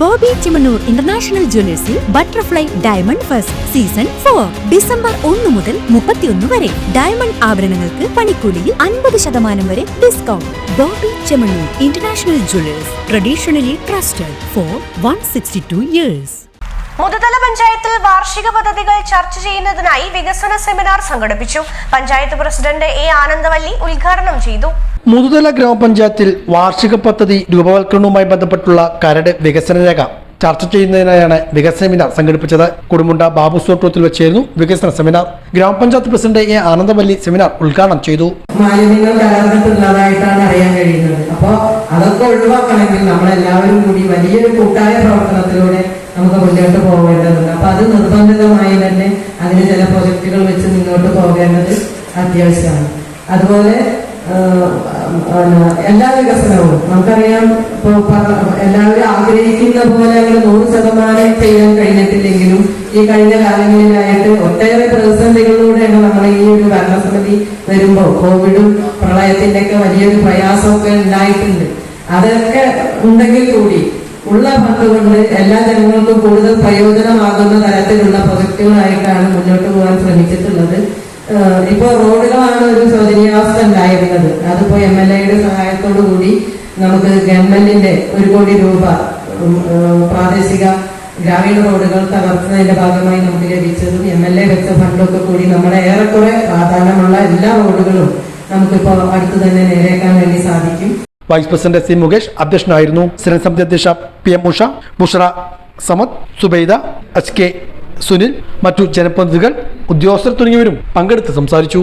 Bobby Chemmanur international ജ്വല്ലേഴ്സിൽ butterfly diamond first season four. December ഒന്ന് മുതൽ മുപ്പത്തിയൊന്ന് വരെ. ഡയമണ്ട് ആഭരണങ്ങൾക്ക് പണിക്കൂലിയിൽ അൻപത് ശതമാനം വരെ discount Bobby Chemmanur international jewellers traditionally trusted for one sixty two years. Muthuthala പഞ്ചായത്തിൽ വാർഷിക പദ്ധതികൾ ചർച്ച ചെയ്യുന്നതിനായി വികസന സെമിനാർ സംഘടിപ്പിച്ചു. പഞ്ചായത്ത് പ്രസിഡന്റ് എ ആനന്ദവല്ലി ഉദ്ഘാടനം ചെയ്തു. മുതുതല ഗ്രാമപഞ്ചായത്തിൽ വാർഷിക പദ്ധതി രൂപവൽക്കരണവുമായി ബന്ധപ്പെട്ടുള്ള കരട് വികസന രേഖ ചർച്ച ചെയ്യുന്നതിനായാണ് വികസന സെമിനാർ സംഘടിപ്പിച്ചത്. കുടുമുണ്ട ബാബു സോട്ടോത്തിൽ വെച്ചായിരുന്നു വികസന സെമിനാർ. ഗ്രാമപഞ്ചായത്ത് പ്രസിഡന്റ് എ ആനന്ദമല്ലി സെമിനാർ ഉദ്ഘാടനം ചെയ്തു. മാലിന്യങ്ങൾ കലർന്നിട്ടുള്ളതായിട്ടാണ് അറിയാൻ കഴിയുന്നത്. അപ്പോൾ അതൊക്കെ ഒഴിവാക്കണമെങ്കിൽ നമ്മളെല്ലാവരും കൂടി വലിയൊരു കൂട്ടായ പ്രവർത്തനത്തിലൂടെ നമുക്ക് മുന്നോട്ട് പോകേണ്ടതുണ്ട്. അപ്പൊ അത് നിർബന്ധിതമായി തന്നെ അതിന് ചില പ്രൊജക്ടുകൾ വെച്ച് മുന്നോട്ട് പോകേണ്ടത് അത്യാവശ്യമാണ്. അതുപോലെ എല്ലാ വികസനവും. നമുക്കറിയാം ഇപ്പോ എല്ലാവരും ആഗ്രഹിക്കുന്ന പോലെ അങ്ങനെ നൂറ് ശതമാനം ചെയ്യാൻ കഴിഞ്ഞിട്ടില്ലെങ്കിലും ഈ കഴിഞ്ഞ കാലങ്ങളിലായിട്ട് ഒട്ടേറെ പ്രതിസന്ധികളിലൂടെയാണ് നമ്മൾ ഈ ഒരു ഭരണസമിതി വരുമ്പോൾ കോവിഡും പ്രളയത്തിന്റെ ഒക്കെ വലിയൊരു പ്രയാസമൊക്കെ ഉണ്ടായിട്ടുണ്ട്. അതൊക്കെ ഉണ്ടെങ്കിൽ കൂടി ഉള്ള ഫണ്ട് കൊണ്ട് എല്ലാ ജനങ്ങൾക്കും കൂടുതൽ പ്രയോജനമാകുന്ന തരത്തിലുള്ള പ്രൊജക്ടുകളായിട്ടാണ് മുന്നോട്ട് പോകാൻ ശ്രമിച്ചിട്ടുള്ളത്. ഏഹ് ഇപ്പോ റോഡുകളാണ് ഒരു ശോചനീയാവസ്ഥ ഉണ്ടായിരുന്നത്. അതിപ്പോ എം എൽ എയുടെ സഹായത്തോടു കൂടി നമുക്ക് ഗവൺമെന്റിന്റെ ഒരു കോടി രൂപ പ്രാദേശിക ഗ്രാമീണ റോഡുകൾ തകർക്കുന്നതിന്റെ ഭാഗമായി നമുക്ക് ലഭിച്ചതും എം എൽ എ വെച്ച ഫണ്ടൊക്കെ കൂടി നമ്മുടെ ഏറെക്കുറെ പ്രാധാന്യമുള്ള എല്ലാ റോഡുകളും നമുക്കിപ്പോ അടുത്ത് തന്നെ നേരേക്കാൻ വേണ്ടി സാധിക്കും. വൈസ് പ്രസിഡന്റ് സി മുകേഷ് അധ്യക്ഷനായിരുന്നു. സ്ഥിരസമിതി അധ്യക്ഷ P M Usha Bushara Samad Subaida H K Sunil മറ്റു ജനപ്രതിനിധികൾ ഉദ്യോഗസ്ഥർ തുടങ്ങിയവരും പങ്കെടുത്ത് സംസാരിച്ചു